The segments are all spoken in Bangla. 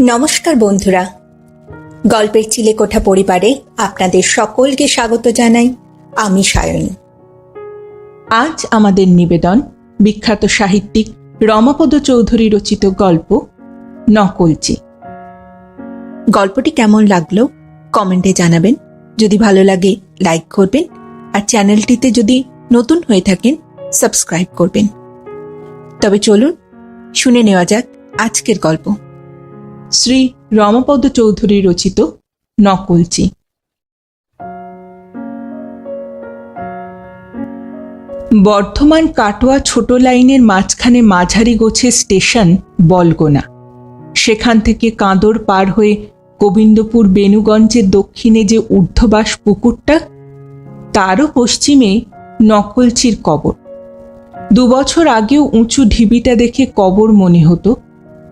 নমস্কার বন্ধুরা। গল্পের চিলেকোঠা পরিবারে আপনাদের সকলকে স্বাগত জানাই আমি সায়ন। আজ আমাদের নিবেদন বিখ্যাত সাহিত্যিক রমাপদ চৌধুরী রচিত গল্প নকলচি। গল্পটি কেমন লাগল কমেন্টে জানাবেন। যদি ভালো লাগে লাইক করবেন আর চ্যানেলটিতে যদি নতুন হয়ে থাকেন সাবস্ক্রাইব করবেন। তবে চলুন শুনে নেওয়া যাক আজকের গল্প। শ্রী রমাপদ চৌধুরী রচিত নকলচি। বর্ধমান কাটোয়া ছোট লাইনের মাঝখানে মাঝারি গোছের স্টেশন বলগোনা। সেখান থেকে কাঁদর পার হয়ে গোবিন্দপুর বেনুগঞ্জের দক্ষিণে যে ঊর্ধ্ববাস পুকুরটা, তারও পশ্চিমে নকলচির কবর। দুবছর আগেও উঁচু ঢিবিটা দেখে কবর মনে হতো।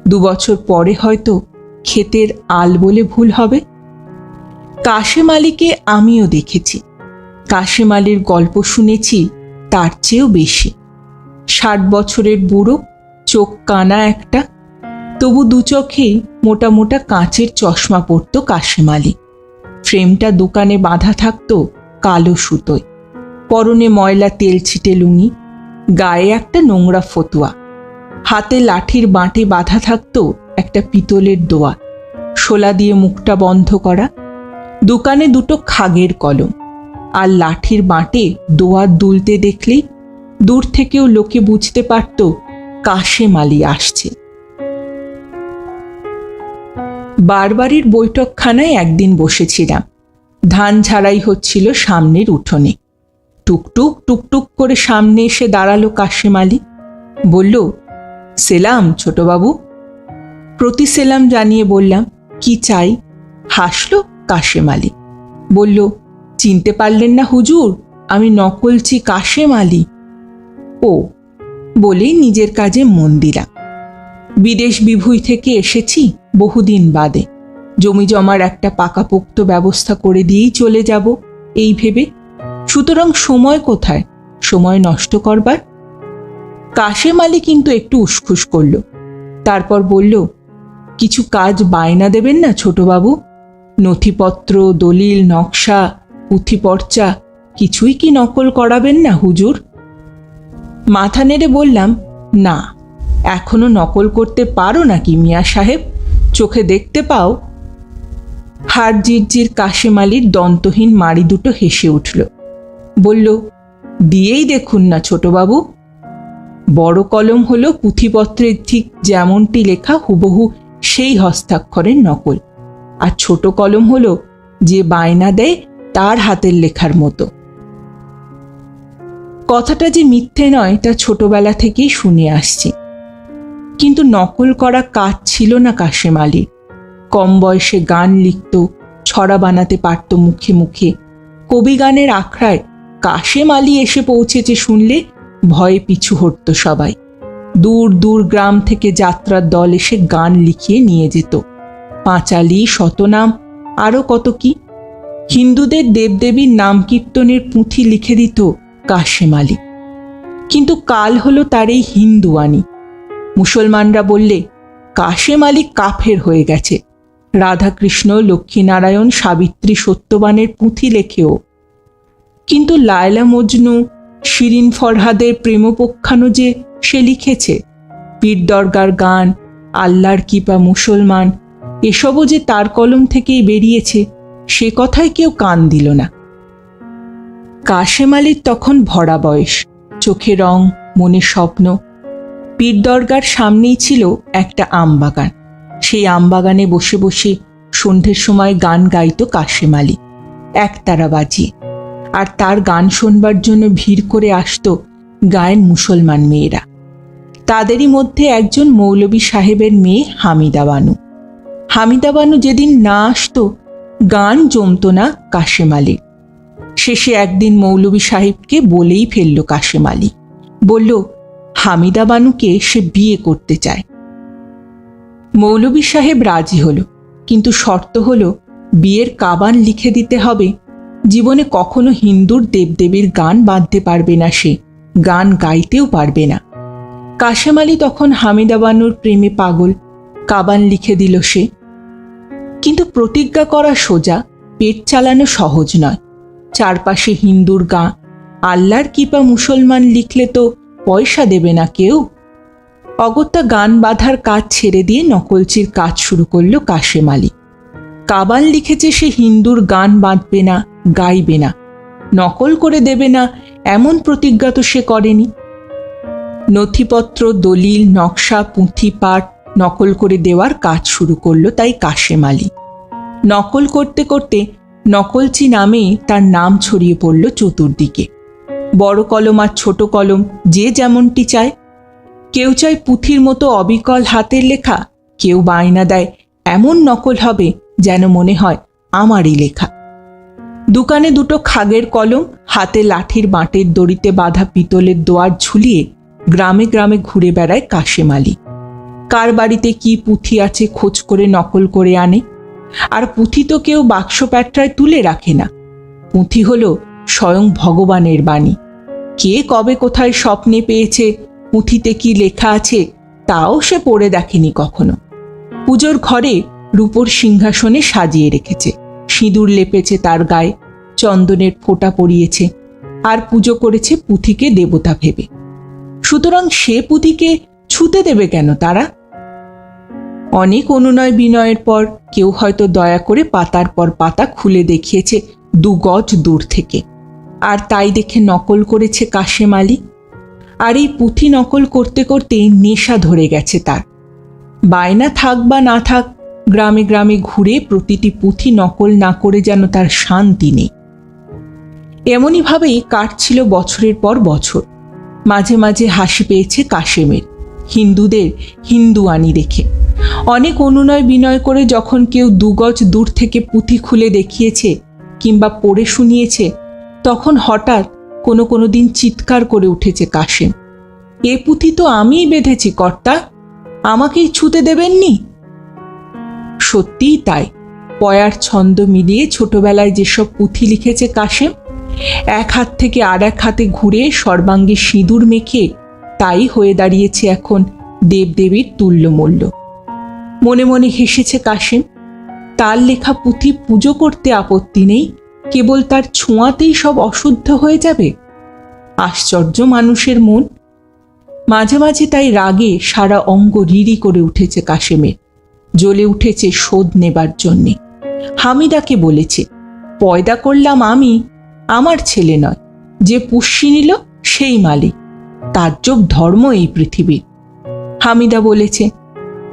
দুবছর পরে হয়তো ক্ষেতের আল বলে ভুল হবে? কাশেম আলীকে আমিও দেখেছি। কাশেম আলীর গল্প শুনেছি, তার চেয়েও বেশি। ষাট বছরের বুড়ো, চোখ কানা একটা। তবু দু চোখেই মোটা মোটা কাঁচের চশমা পরত কাশেম আলী ফ্রেমটা দোকানে বাঁধা থাকতো কালো সুতোয়। পরনে ময়লা তেল ছিটে লুঙি গায়ে একটা নোংরা ফতুয়া। হাতে লাঠির বাঁটে বাঁধা থাকতো একটা পিতলের দোয়া, শোলা দিয়ে মুখটা বন্ধ করা, দোকানে দুটো খাগের কলম আর লাঠির বাঁটে দোয়ার দুলতে দেখলেই দূর থেকেও লোকে বুঝতে পারত কাশেম আলী আসছে। বারবারির বৈঠকখানায় একদিন বসেছিলাম। ধান ঝাড়াই হচ্ছিল সামনের উঠোনে। টুকটুক টুকটুক করে সামনে এসে দাঁড়াল কাশেম আলী। বলল, সেলাম, ছোটবাবু প্রতি সেলাম জানিয়ে বললাম, কি চাই? হাসলো কাশেম আলী। বলল, চিনতে পারলেন না হুজুর, আমি নকলছি কাশেম আলী। ও বলেই নিজের কাজে মন দিলাম। বিদেশ বিভুই থেকে এসেছি বহুদিন বাদে। জমি জমার একটা পাকাপোক্ত ব্যবস্থা করে দিয়েই চলে যাব, এই ভেবে। সুতরাং সময় কোথায়? সময় নষ্ট করবার? কাশেম আলী কিন্তু একটু উসখুস করল। তারপর বলল কিছু কাজ বায়না দেবেন না ছোটবাবু? নথিপত্র, দলিল, নকশা পুঁথিপর্চা কিছুই কি নকল করাবেন না হুজুর? মাথা নেড়ে বললাম, না, এখনও নকল করতে পারো নাকি মিয়া সাহেব? চোখে দেখতে পাও? হাড় কাশেম আলীর দন্তহীন মাড়ি দুটো হেসে উঠল। বলল, দিয়েই দেখুন না ছোটবাবু। বড় কলম হলো পুঁথিপত্রের ঠিক যেমনটি লেখা হুবহু সেই হস্তাক্ষরের নকল। আর ছোট কলম হলো যে বায়না দেয় তার হাতের লেখার মতো। কথাটা যে মিথ্যে নয় তা ছোটবেলা থেকেই শুনে আসছি। কিন্তু নকল করা কাজ ছিল না কাশেম আলীর। কম বয়সে গান লিখত, ছড়া বানাতে পারত মুখে মুখে। কবি গানের আখড়ায় কাশেম আলী এসে পৌঁছেছে শুনলে ভয়ে পিছু হটত সবাই। দূর দূর গ্রাম থেকে যাত্রার দল এসে গান লিখিয়ে নিয়ে যেত। পাঁচালি, শতনাম আরও কত কি? হিন্দুদের দেবদেবীর নাম কীর্তনের পুঁথি লিখে দিত কাশেম আলী। কিন্তু কাল হলো তার এই হিন্দুয়ানি। মুসলমানরা বললে, কাশেম আলী কাফের হয়ে গেছে। রাধাকৃষ্ণ, লক্ষ্মীনারায়ণ, সাবিত্রী সত্যবানের পুঁথি লেখেও। কিন্তু লায়লা মজনু, শিরিন ফরহাদের প্রেমপক্ষানো যে সে লিখেছে, পীর দরগার গান, আল্লাহর কিপা মুসলমান, এসবও যে তার কলম থেকেই বেরিয়েছে, সে কথায় কেউ কান দিল না। কাশেম আলীর তখন ভরা বয়স, চোখে রং, মনে স্বপ্ন। পীর দরগার সামনেই ছিল একটা আমবাগান। সেই আমবাগানে বসে বসে সন্ধ্যের সময় গান গাইত কাশেম আলী, একতারা বাজিয়ে আর তার গান শোনবার জন্য ভিড় করে আসতো গায়েন মুসলমান মেয়েরা। তাদেরই মধ্যে একজন মৌলবী সাহেবের মেয়ে হামিদা বানু। হামিদা বানু যেদিন না আসতো, গান জমতো না কাশেম আলীর। শেষে একদিন মৌলবী সাহেবকে বলেই ফেলল কাশেম আলী। বলল, হামিদা বানুকে সে বিয়ে করতে চায়। মৌলবী সাহেব রাজি হলো, কিন্তু শর্ত হলো, বিয়ের কাবান লিখে দিতে হবে। জীবনে কখনো হিন্দুর দেবদেবীর গান বাঁধতে পারবে না সে, গান গাইতেও পারবে না। কাশেম আলী তখন হামিদা বানুর প্রেমে পাগল, কাবান লিখে দিল সে। কিন্তু প্রতিজ্ঞা করা সোজা, পেট চালানো সহজ নয়। চারপাশে হিন্দুর গাঁ, আল্লাহর কিপা মুসলমান লিখলে তো পয়সা দেবে না কেউ। অগত্যা গান বাঁধার কাজ ছেড়ে দিয়ে নকলচির কাজ শুরু করল কাশেম আলী। কাবান লিখেছে সে হিন্দুর গান বাঁধবে না, গাইবে না। নকল করে দেবে না, এমন প্রতিজ্ঞা তো সে করেনি। নথিপত্র, দলিল, নকশা, পুঁথি পাঠ নকল করে দেওয়ার কাজ শুরু করল তাই কাশেম আলী। নকল করতে করতে নকলচি নামে তার নাম ছড়িয়ে পড়ল চতুর্দিকে। বড় কলম আর ছোট কলম যে যেমনটি চায়। কেউ চায় পুঁথির মতো অবিকল হাতের লেখা, কেউ বায়না দেয়, এমন নকল হবে যেন মনে হয় আমারই লেখা। দোকানে দুটো খাগের কলম, হাতে লাঠির বাঁটের দড়িতে বাঁধা পিতলের দোয়ার ঝুলিয়ে গ্রামে গ্রামে ঘুরে বেড়ায় কাশেম আলী। কার বাড়িতে কি পুঁথি আছে খোঁজ করে নকল করে আনে? আর পুঁথি তো কেউ বাক্স প্যাট্রায় তুলে রাখে না। পুঁথি হলো স্বয়ং ভগবানের বাণী। কে কবে কোথায় স্বপ্নে পেয়েছে, পুঁথিতে কি লেখা আছে, তাও সে পড়ে দেখেনি কখনো। পুজোর ঘরে রূপোর সিংহাসনে সাজিয়ে রেখেছে। সিঁদুর লেপেছে তার গায়ে, চন্দনের ফোঁটা পরিয়েছে। আর পুজো করেছে পুঁথিকে দেবতা ভেবে। সুতরাং সে পুঁথিকে ছুতে দেবে কেন তারা? অনেক অনুনয় বিনয়ের পর কেউ হয়তো দয়া করে পাতার পর পাতা খুলে দেখিয়েছে দু গজ দূর থেকে। আর তাই দেখে নকল করেছে কাশেম আলী। আর এই পুঁথি নকল করতে করতে নেশা ধরে গেছে তার। বায়না থাক বা না থাক, গ্রামে গ্রামে ঘুরে প্রতিটি পুঁথি নকল না করে যেন তার শান্তি নেই। এমনইভাবেই কাটছিল বছরের পর বছর। মাঝে মাঝে হাসি পেয়েছে কাশেমের। হিন্দুদের হিন্দু আনি দেখে। অনেক অনুনয় বিনয় করে যখন কেউ দুগজ দূর থেকে পুঁথি খুলে দেখিয়েছে কিংবা পড়ে শুনিয়েছে, তখন হঠাৎ কোনো কোনো দিন চিৎকার করে উঠেছে কাশেম। এ পুঁথি তো আমিই বেঁধেছি, কর্তা। আমাকেই ছুতে দেবেননি? সত্যিই তাই। পয়ার ছন্দ মিলিয়ে ছোটবেলায় যেসব পুঁথি লিখেছে কাশেম এক হাত থেকে আর এক হাতে ঘুরে সর্বাঙ্গে সিঁদুর মেখে তাই হয়ে দাঁড়িয়েছে এখন দেবদেবীর তুল্যমূল্য। মনে মনে হেসেছে কাশেম, তার লেখা পুঁথি পুজো করতে আপত্তি নেই, কেবল তার ছোঁয়াতেই সব অশুদ্ধ হয়ে যাবে? আশ্চর্য মানুষের মন। মাঝে মাঝে তাই রাগে সারা অঙ্গ রিড়ি করে উঠেছে কাশেমের, জ্বলে উঠেছে শোধ নেবার জন্যে। হামিদাকে বলেছে, পয়দা করলাম আমি আমার ছেলে নয়। যে পুষ্যি নিল, সেই মালিক। তার যোগ ধর্ম এই পৃথিবীর। হামিদা বলেছে,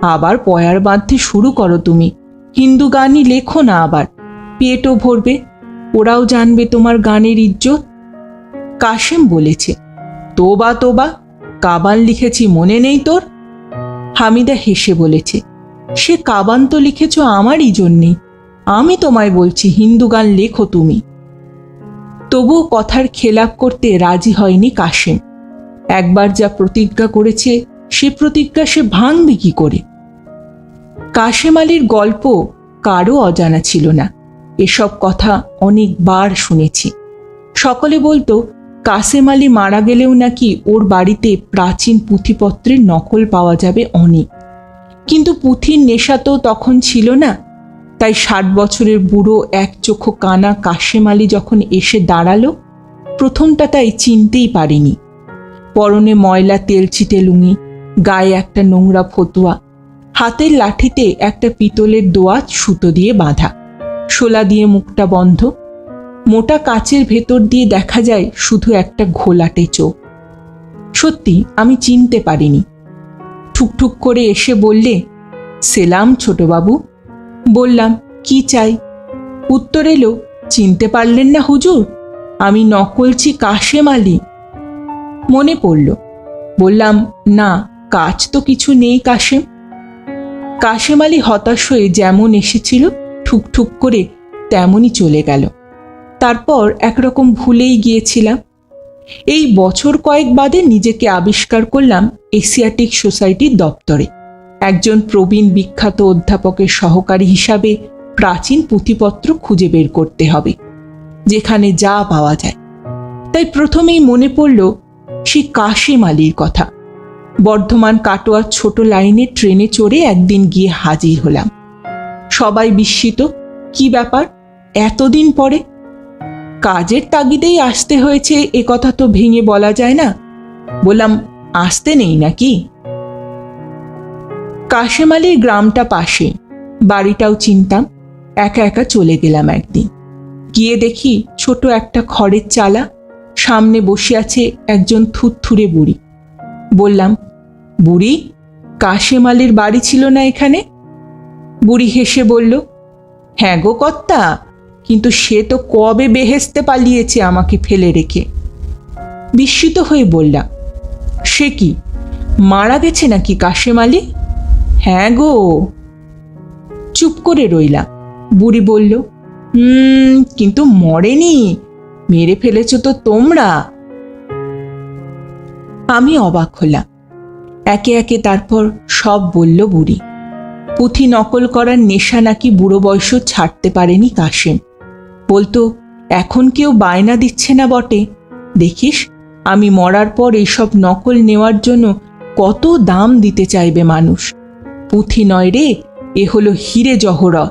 আবার পয়ার বাঁধতে শুরু করো তুমি। হিন্দু গানই লেখো না আবার। পেটও ভরবে, ওরাও জানবে তোমার গানের ইজ্জত। কাশেম বলেছে, তোবা তোবা, কাবান লিখেছি, মনে নেই তোর? হামিদা হেসে বলেছে, সে কাবান তো লিখেছ আমারই জন্যে। আমি তোমায় বলছি, হিন্দু গান লেখো তুমি। তবুও কথার খেলাপ করতে রাজি হয়নি কাশেম। একবার যা প্রতিজ্ঞা করেছে, সে প্রতিজ্ঞা সে ভাঙবে কি করে? কাশেম আলীর গল্প কারও অজানা ছিল না। এসব কথা অনেকবার শুনেছি। সকলে বলতো কাসেম আলী মারা গেলেও নাকি ওর বাড়িতে প্রাচীন পুঁথিপত্রের নকল পাওয়া যাবে অনেক। কিন্তু পুঁথির নেশা তো তখন ছিল না। তাই ষাট বছরের বুড়ো এক চোখো কানা কাশেম আলী যখন এসে দাঁড়াল, প্রথমটা তাই চিনতেই পারিনি। পরনে ময়লা তেলচিটে লুঙি গায়ে একটা নোংরা ফতুয়া, হাতের লাঠিতে একটা পিতলের দোয়াত সুতো দিয়ে বাঁধা, শোলা দিয়ে মুখটা বন্ধ, মোটা কাচের ভেতর দিয়ে দেখা যায় শুধু একটা ঘোলাটে চোখ। সত্যি, আমি চিনতে পারিনি। ঠুকঠুক করে এসে বললে, সেলাম ছোটবাবু বললাম, কি চাই? উত্তর এলো, চিনতে পারলেন না হুজুর, আমি নকলছি কাশেম আলী। মনে পড়ল, বললাম, না, কাজ তো কিছু নেই কাশেম। কাশেম আলী হতাশ হয়ে যেমন এসেছিল, ঠুকঠুক করে তেমনই চলে গেল। তারপর একরকম ভুলেই গিয়েছিলাম। এই বছর কয়েক বাদে নিজেকে আবিষ্কার করলাম এশিয়াটিক সোসাইটির দপ্তরে। একজন প্রবীণ বিখ্যাত অধ্যাপকের সহকারী হিসাবে প্রাচীন পুঁথিপত্র খুঁজে বের করতে হবে, যেখানে যা পাওয়া যায়। তাই প্রথমেই মনে পড়ল সেই কাশিম আলীর কথা। বর্ধমান কাটোয়ার ছোট লাইনে ট্রেনে চড়ে একদিন গিয়ে হাজির হলাম। সবাই বিস্মিত, কি ব্যাপার? এতদিন পরে? কাজের তাগিদেই আসতে হয়েছে, এ কথা তো ভেঙে বলা যায় না। বললাম, আসতে নেই নাকি? কাশেমালির গ্রামটা পাশে। বাড়িটাও চিনতাম, একা একা চলে গেলাম একদিন। গিয়ে দেখি ছোট একটা খড়ের চালা, সামনে বসে আছে একজন থুতথুরে বুড়ি। বললাম, বুড়ি কাশেমালির বাড়ি ছিল না এখানে? বুড়ি হেসে বলল হ্যাঁ গো কর্তা, কিন্তু সে তো কবে বেহেস্তে পালিয়েছে আমাকে ফেলে রেখে? বিস্মিত হয়ে বললাম, সে কি, মারা গেছে নাকি কাশেম আলী? হ্যাঁ গো। চুপ করে রইলাম বুড়ি বলল হুম কিন্তু মরেনি। মেরে ফেলেছ তো তোমরা। আমি অবাক হলাম। একে একে তারপর সব বলল বুড়ি, পুঁথি নকল করার নেশা নাকি বুড়ো বয়সও ছাড়তে পারেনি কাশেম। বলতো, এখন কেউ বায়না দিচ্ছে না বটে। দেখিস, আমি মরার পর এইসব নকল নেওয়ার জন্য কত দাম দিতে চাইবে মানুষ। পুঁথি নয় রে, এ হলো হিরে জহরত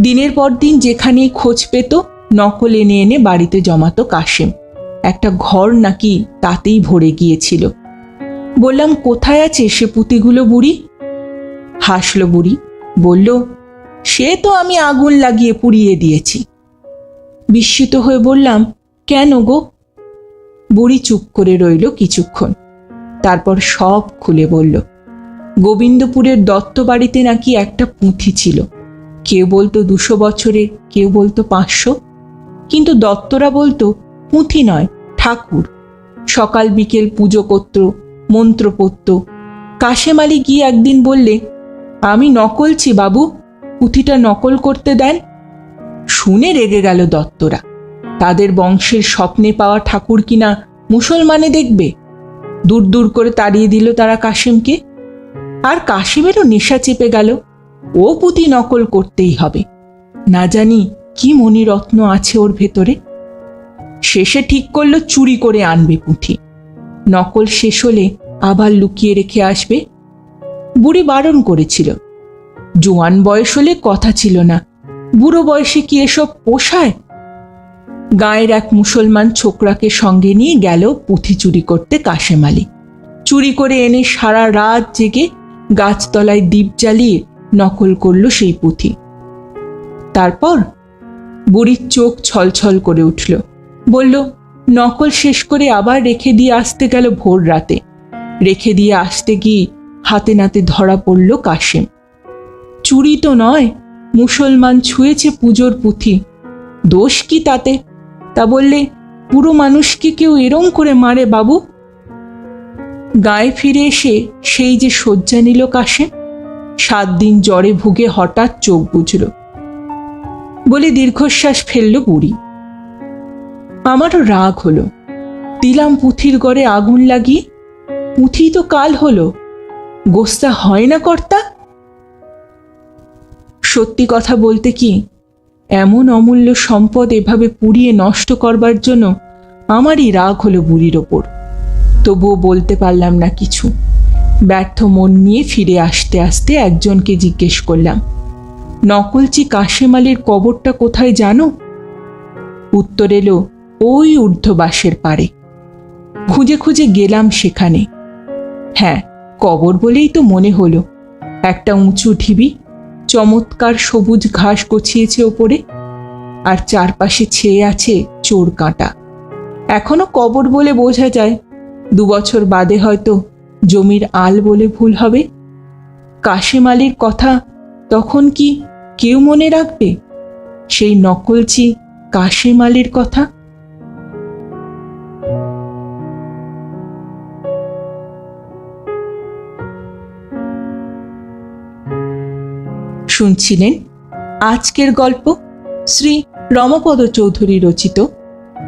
দিনের পর দিন যেখানেই খোঁজ পেত, নকল এনে এনে বাড়িতে জমাতো কাশেম। একটা ঘর নাকি তাতেই ভরে গিয়েছিল। বললাম, কোথায় আছে সে পুঁতিগুলো বুড়ি? হাসল বুড়ি, বলল, সে তো আমি আগুন লাগিয়ে পুড়িয়ে দিয়েছি। বিস্মিত হয়ে বললাম, কেন গো? বুড়ি চুপ করে রইল কিছুক্ষণ। তারপর সব খুলে বলল গোবিন্দপুরের দত্ত বাড়িতে নাকি একটা পুঁথি ছিল। কেউ বলতো দুশো বছরের কেউ বলতো পাঁচশো। কিন্তু দত্তরা বলতো, পুঁথি নয়, ঠাকুর। সকাল বিকেল পুজো করত মন্ত্র পড়ত কাশেম আলী গিয়ে একদিন বললে, আমি নকলছি বাবু, পুঁথিটা নকল করতে দেন। শুনে রেগে গেল দত্তরা, তাদের বংশের স্বপ্নে পাওয়া ঠাকুর কিনা মুসলমানে দেখবে? দূর দূর করে তাড়িয়ে দিল তারা কাশিমকে। আর কাশিমেরও নেশা চেপে গেল। ও পুঁথি নকল করতেই হবে। না জানি কি মণিরত্ন আছে ওর ভেতরে। শেষে ঠিক করল চুরি করে আনবে পুঁথি। নকল শেষ হলে আবার লুকিয়ে রেখে আসবে। বুড়ি বারণ করেছিল। জোয়ান বয়স হলে কথা ছিল না। বুড়ো বয়সে কি এসব পোষায়? গায়ের এক মুসলমান ছোকরাকে সঙ্গে নিয়ে গেল পুঁথি চুরি করতে কাশেম আলী। চুরি করে এনে সারা রাত জেগে গাছতলায় দ্বীপ জ্বালিয়ে নকল করল সেই পুঁথি। তারপর বুড়ির চোখ ছলছল করে উঠল। বলল, নকল শেষ করে আবার রেখে দিয়ে আসতে গেল ভোর রাতে। রেখে দিয়ে আসতে গিয়ে হাতে নাতে ধরা পড়ল কাশেম। চুরি তো নয়, মুসলমান ছুঁয়েছে পুজোর পুঁথি। দোষ কি তাতে? তা বললে পুরো মানুষকে কেউ এরম করে মারে বাবু? গায়ে ফিরে এসে সেই যে শয্যা নিল কাশে, সাত দিন জ্বরে ভুগে হঠাৎ চোখ বুঝল বলে, দীর্ঘশ্বাস ফেলল বুড়ি। আমারও রাগ হলো। দিলাম পুঁথির গড়ে আগুন লাগিয়ে পুঁথি তো কাল হলো। গোস্তা হয় না কর্তা? সত্যি কথা বলতে কি, এমন অমূল্য সম্পদ এভাবে পুড়িয়ে নষ্ট করবার জন্য আমারই রাগ হলো বুড়ির ওপর। তবুও বলতে পারলাম না কিছু। ব্যর্থ মন নিয়ে ফিরে আসতে আসতে একজনকে জিজ্ঞেস করলাম, নকলচি কাশেম আলীর কবরটা কোথায় জানো? উত্তর এলো, ওই ঊর্ধ্ববাসের পারে। খুঁজে খুঁজে গেলাম সেখানে। হ্যাঁ কবর বলেই তো মনে হলো। একটা উঁচু ঢিবি, চমৎকার সবুজ ঘাস গছিয়েছে ওপরে, আর চারপাশে ছেয়ে আছে চোর কাঁটা। এখনও কবর বলে বোঝা যায়। দু বছর বাদে হয়তো জমির আল বলে ভুল হবে। কাশেম আলীর কথা তখন কি কেউ মনে রাখবে? সেই নকলচি কাশেম আলীর কথা? শুনছিলেন আজকের গল্প শ্রী রমপদ চৌধুরী রচিত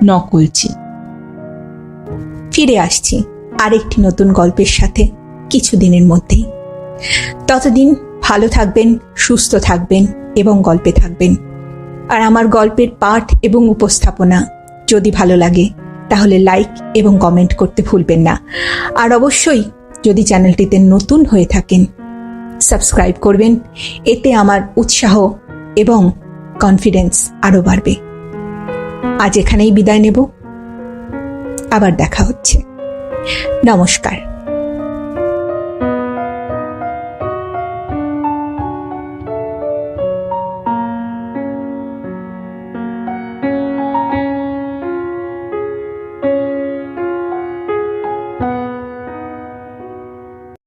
নকলচি। ফিরে আসছি আরেকটি নতুন গল্পের সাথে কিছুদিনের মধ্যেই। ততদিন ভালো থাকবেন, সুস্থ থাকবেন এবং গল্পে থাকবেন। আর আমার গল্পের পাঠ এবং উপস্থাপনা যদি ভালো লাগে, তাহলে লাইক এবং কমেন্ট করতে ভুলবেন না। আর অবশ্যই যদি চ্যানেলটিতে নতুন হয়ে থাকেন, সাবস্ক্রাইব করবেন, এতে আমার উৎসাহ এবং কনফিডেন্স আরও বাড়বে। আজ এখানেই বিদায় নেব। আবার দেখা হচ্ছে। নমস্কার।